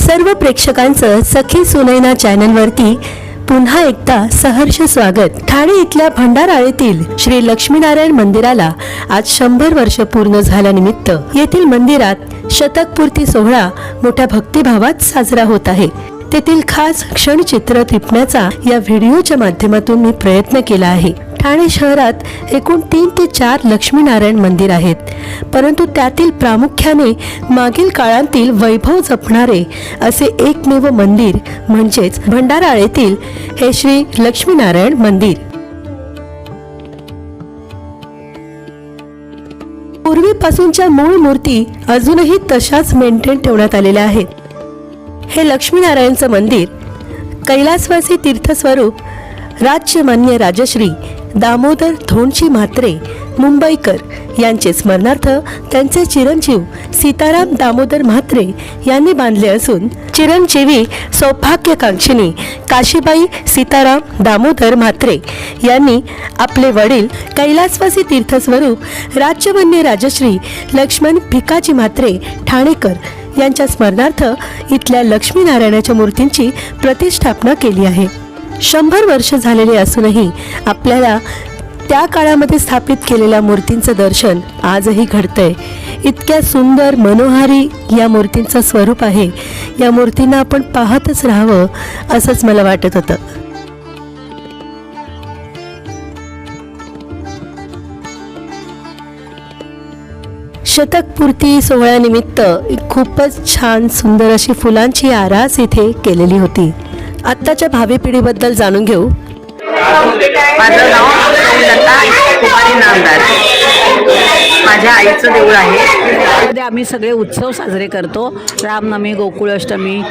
सर्व प्रेक्षकांचं सखी सुनैना चॅनलवरती पुन्हा एकदा सहर्ष स्वागत. ठाणे इथल्या भंडाराळेतील श्री लक्ष्मीनारायण मंदिराला आज शंभर वर्ष पूर्ण झाल्यानिमित्त येथील मंदिरात शतकपूर्ती सोहळा मोठ्या भक्तिभावात साजरा होत आहे. तेथील खास क्षणचित्र टिपण्याचा या व्हिडिओच्या माध्यमातून मी प्रयत्न केला आहे. ठाणे शहरात एकूण तीन ते चार लक्ष्मीनारायण मंदिर आहेत. परंतु त्यातील प्रामुख्याने मागील काळातील वैभव जपणारे असे एकमेव मंदिर म्हणजेच भंडाराळेतील हे श्री लक्ष्मीनारायण मंदिर. पूर्वीपासूनच्या मूळ मूर्ती अजूनही तशाच मेंटेन ठेवण्यात आलेल्या आहेत. हे लक्ष्मीनारायणचं मंदिर कैलासवासी तीर्थस्वरूप राज्यमान्य राजश्री दामोदर धोंडची म्हात्रे मुंबईकर यांचे स्मरणार्थ त्यांचे चिरंजीव सीताराम दामोदर म्हात्रे यांनी बांधले असून चिरंजीवी सौभाग्यकांक्षिणी काशीबाई सीताराम दामोदर म्हात्रे यांनी आपले वडील कैलासवासी तीर्थस्वरूप राज्यमान्य राजश्री लक्ष्मण भिकाजी म्हात्रे ठाणेकर यांच्या स्मरणार्थ इथल्या लक्ष्मीनारायणाच्या मूर्तींची प्रतिष्ठापना केली आहे. शंभर वर्ष झालेले असूनही आपल्याला त्या काळामध्ये स्थापित केलेल्या मूर्तींचं दर्शन आजही घडतंय. इतक्या सुंदर मनोहारी या मूर्तींचं स्वरूप आहे. या मूर्तींना आपण पाहतच राहावं असंच मला वाटत होतं. शतकपूर्ती सोहळ्यानिमित्त खूपच छान सुंदर अशी फुलांची आरास इथे केलेली होती. आत्ताच्या भावी पिढीबद्दल जाणून घेऊ. माझं नाव लता कुमारी नामदार. माझ्या आईचं देऊळ आहे. मध्ये आम्ही सगळे उत्सव साजरे करतो. रामनवमी गोकुळाष्टमी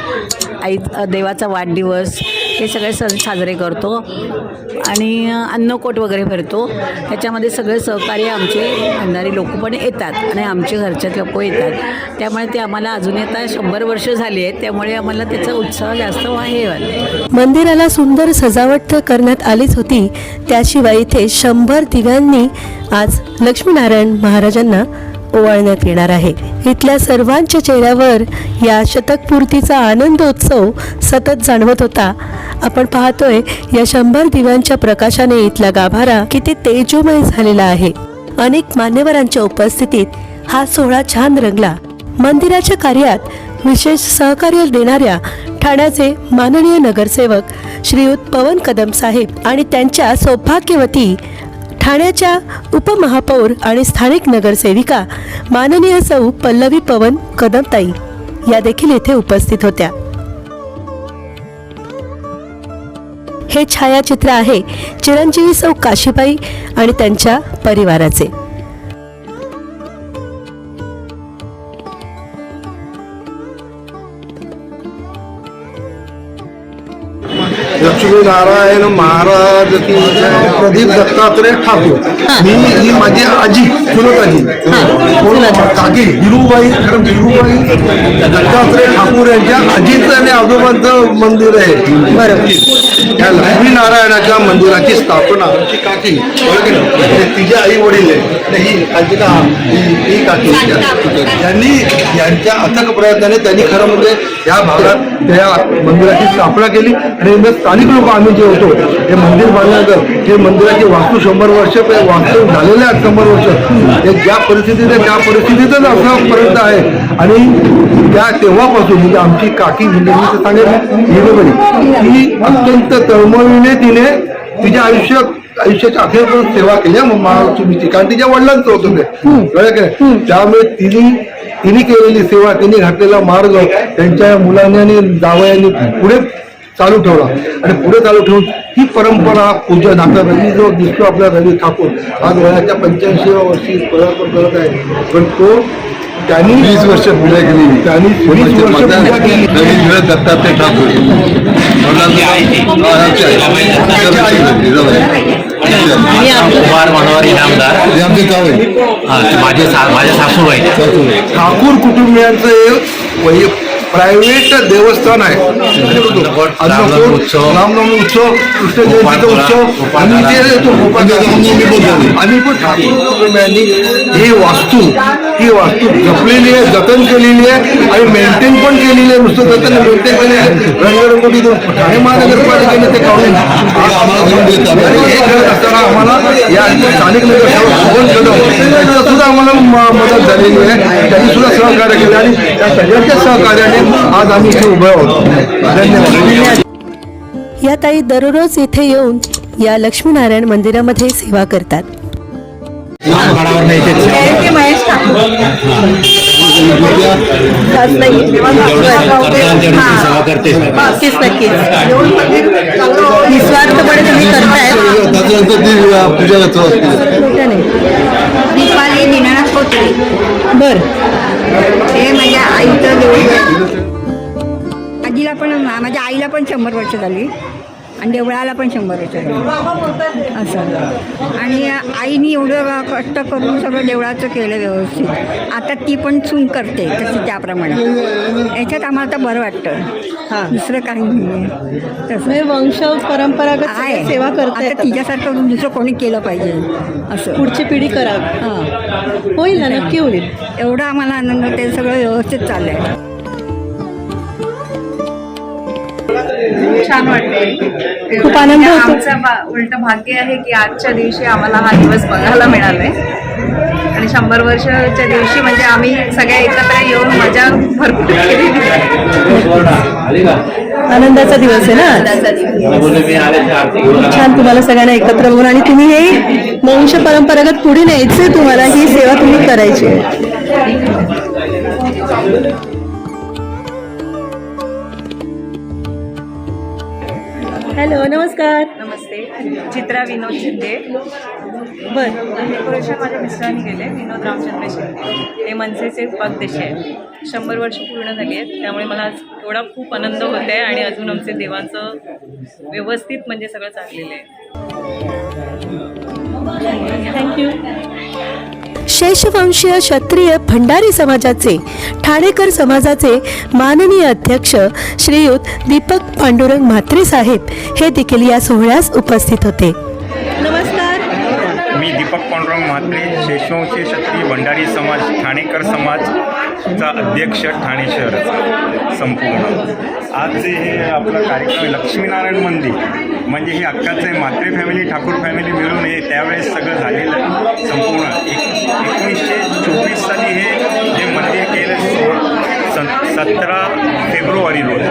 आई देवाचा वाढदिवस हे सगळे सण साजरे करतो. आणि अन्नकोट वगैरे भरतो. ह्याच्यामध्ये सगळे सहकार्य आमचे भंडारी लोक पण येतात आणि आमचे घरच्यात लोक येतात. त्यामुळे ते आम्हाला अजून येता शंभर वर्ष झाली आहेत. त्यामुळे आम्हाला त्याचा उत्साह जास्त आहे. मंदिराला सुंदर सजावट तर करण्यात आलीच होती. त्याशिवाय इथे शंभर दिव्यांनी आज लक्ष्मीनारायण महाराजांना ओवाळण्यात येणार आहे. इथल्या सर्वांच्या चेहऱ्यावर या शतकपूर्तीचा आनंदोत्सव सतत जाणवत होता. आपण पाहतोय या शंभर दिव्यांच्या प्रकाशाने इथला गाभारा किती तेजोमय झालेला आहे. अनेक मान्यवरांच्या उपस्थितीत हा सोहळा छान रंगला. मंदिराच्या कार्यात विशेष सहकार्य देणाऱ्या ठाण्याचे माननीय नगरसेवक श्रीयुत पवन कदम साहेब आणि त्यांच्या सौभाग्यवती ठाण्याच्या उपमहापौर आणि स्थानिक नगरसेविका माननीय सौ पल्लवी पवन कदमताई या देखील येथे उपस्थित होत्या. हे छायाचित्र आहे चिरंजीवी सौ काशीबाई आणि त्यांच्या परिवाराचे. लक्ष्मी नारायण महाराज. प्रदीप दत्तात्रय ठाकूर. मी ही माझी आजी चुलत आजी. कोण काकी हिरूबाई खरं हिरूबाई दत्तात्रय ठाकूर यांच्या आजीचं आणि आजोबांचं मंदिर आहे. बरोबर. या लक्ष्मी नारायणाच्या मंदिराची स्थापना आमची काकी? हे तिचे आई वडील आहे. ही काकी ना ही काकी त्यांनी यांच्या अथक प्रयत्नाने त्यांनी खरं म्हणजे या भागात त्या मंदिराची स्थापना केली आणि स्थानिक लोक आम्ही जे होतो हे मंदिर बांधल्यानंतर हे मंदिराची वास्तू शंभर वर्ष पे- वास्तू झालेले आहेत शंभर वर्ष. हे ज्या परिस्थितीत आहे त्या परिस्थितीतच असापर्यंत आहे. आणि त्या तेव्हापासून म्हणजे आमची काकी सांगेन हिरोबरी ही अत्यंत तळमळीने तिने तिच्या आयुष्यात आयुष्याच्या अखेरपर्यंत सेवा केली मग महालक्ष्मीची कारण तिच्या वडिलांचं होतं ते? त्यामुळे तिने तिने केलेली सेवा तिने घातलेला मार्ग त्यांच्या मुलांनी आणि जावयांनी पुढे चालू ठेवला. आणि पुढे चालू ठेवून ही परंपरा पूजा आता रवी जो दिसतो आपला रवी ठाकूर आज वयाच्या पंच्याऐंशी वर्षी पदार्पण करत आहे. पण तो त्यांनी वीस वर्ष पूजा केली. त्यांनी वीस वर्ष पूजा केली. दत्तात्रय ठाकूर. आमचे गाव आहे. हा, माझे सा माझ्या सासूबाई. ठाकूर कुटुंबियांचं एक वै प्रायव्हेट देवस्थान आहे. अन्नकोट, रामनवमी उत्सव, कृष्ण जयंतीचा उत्सव आणि ते आम्ही पण ठाकूर कुटुंबियांनी ही वास्तू ही वास्तू जपलेली आहे जतन केलेली आहे आणि मेंटेन पण केलेली आहे. नुसतं जतन मेंटेन आहे. रंगरंगोटी ठाणे महानगरपालिकेने ते काढून आणि हे करत असताना आम्हाला या स्थानिक नगरसेवक सुद्धा आम्हाला म- मदत झालेली आहे. त्यांनी सुद्धा सहकार्य केलं आणि त्या सगळ्यांच्या सहकार्याने आज आम्ही इथे उभे आहोत. धन्यवाद. या ताई दररोज इथे येऊन या लक्ष्मीनारायण मंदिरामध्ये सेवा करतात. नक्कीच नक्कीच. निस्वार्थपणे तुम्ही करताय. पूजा कोथळे बर. हे माझ्या आईचं देऊळ. आजीला पण माझ्या आईला पण शंभर वर्ष झाली. आणि देवळाला पण शंभर झाली असं. आणि आईनी एवढं कष्ट करून सगळं देवळाचं केलं व्यवस्थित. आता ती पण सून करते तसं त्याप्रमाणे. याच्यात आम्हाला तर बरं वाटतं. दुसरं काही नाही तसं. वंश परंपरागत आहे. सेवा आता करताय तिच्यासारखं दुसरं कोणी केलं पाहिजे. असं. पुढची पिढी करावी हां. होईल ना नक्की होईल. एवढा आम्हाला आनंद ते सगळं व्यवस्थित चाललंय छान वाटते खूप आनंद होतो. आमचं उलट भाग्य आहे की आजच्या दिवशी आम्हाला हा दिवस बघायला मिळालाय. आणि शंभर वर्षाच्या दिवशी म्हणजे आम्ही सगळ्या एकत्र येऊन मजा भरपूर आहे. आनंदाचा दिवस आहे ना छान तुम्हाला सगळ्यांना एकत्र बघून आणि तुम्ही हे वंश परंपरागत पुढे न्यायचे तुम्हाला ही सेवा तुम्ही करायची हॅलो नमस्कार. नमस्ते. चित्रा विनोद शिंदे. बर. डेकोरेशन माझ्या मिस्टरांनी केले विनोद रामचंद्र शिंदे. हे मनसेचे उपाध्यक्ष आहेत. शंभर वर्ष पूर्ण झाली आहेत. त्यामुळे मला आज एवढा खूप आनंद होत आहे आणि अजून आमचे देवांचं व्यवस्थित म्हणजे सगळं चाललेलं आहे. थँक्यू शेषवंशीय क्षत्रिय भंडारी समाजाचे ठाणेकर समाजाचे माननीय अध्यक्ष श्रीयुत दीपक पांडुरंग म्हात्रे साहेब हे देखील या सोहळ्यास उपस्थित होते. नमस्कार. मी दीपक पांडुरंग म्हात्रे शेषवंशी क्षत्रिय भंडारी समाज ठाणेकर चा अध्यक्ष ठाणे शहराचा संपूर्ण. आज जे हे आपला कार्यक्रम आहे, लक्ष्मीनारायण मंदिर म्हणजे हे अक्काचं आहे मात्रे फॅमिली ठाकूर फॅमिली मिळून हे त्यावेळेस सगळं झालेलं आहे संपूर्ण. एक एकोणीसशे चोवीस साली हे जे मंदिर केलं सतरा फेब्रुवारी रोज.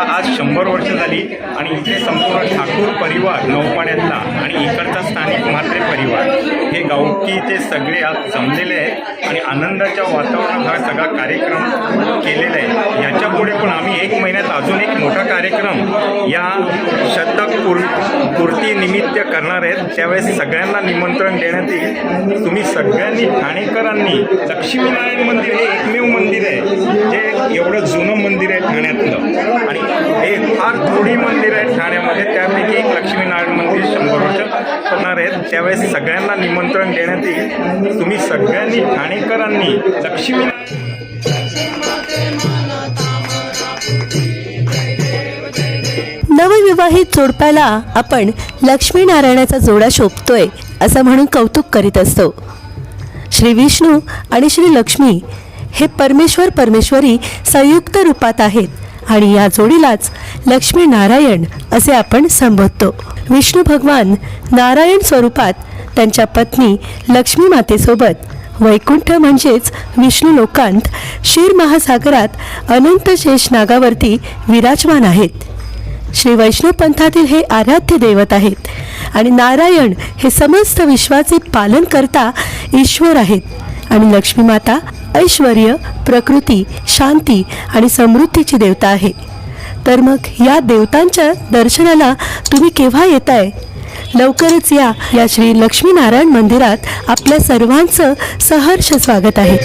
आज शंभर वर्ष झाली आणि इथे संपूर्ण ठाकूर परिवार नौपाड्यातला आणि इकडचा स्थानिक म्हात्रे परिवार हे गावकी ते सगळे आज जमलेले आहेत आणि आनंदाच्या वातावरणात हा सगळा कार्यक्रम केलेला आहे. याच्यापुढे पण आम्ही एक महिन्यात अजून एक मोठा कार्यक्रम या शतक पूर पूर्तीनिमित्त करणार आहेत. त्यावेळेस सगळ्यांना निमंत्रण देण्यात येईल. तुम्ही सगळ्यांनी ठाणेकरांनी लक्ष्मीनारायण मंदिर हे एकमेव मंदिर आहे. जे एवढं जुनं मंदिर आहे ठाण्यातलं. आणि हे फार थोडी मंदिर आहे ठाण्यामध्ये. त्यापैकी एक लक्ष्मीनारायण मंदिर शंभर वर्ष होणार आहेत. त्यावेळेस सगळ्यांना निमंत्रण देण्यात येईल. तुम्ही सगळ्यांनी ठाणेकरांनी लक्ष्मी नवविवाहित जोडप्याला आपण लक्ष्मीनारायणाचा जोडा शोभतोय असं म्हणून कौतुक करीत असतो. श्री विष्णू आणि श्री लक्ष्मी हे परमेश्वर परमेश्वरी संयुक्त रूपात आहेत. आणि या जोडीलाच लक्ष्मी नारायण असे आपण संबोधतो. विष्णू भगवान नारायण स्वरूपात त्यांच्या पत्नी लक्ष्मी मातेसोबत वैकुंठ म्हणजेच विष्णू लोकांत क्षीर महासागरात अनंत शेष नागावरती विराजमान आहेत. श्री वैष्णव पंथातील हे आराध्य दैवत आहेत आणि नारायण हे समस्त विश्वाचे पालन करता ईश्वर आहेत. आणि लक्ष्मी माता ऐश्वर प्रकृती शांती आणि समृद्धीची देवता आहे. तर मग या देवतांच्या दर्शनाला तुम्ही केव्हा येताय? लवकरच या या श्री लक्ष्मीनारायण मंदिरात आपल्या सर्वांचं सहर्ष स्वागत आहे.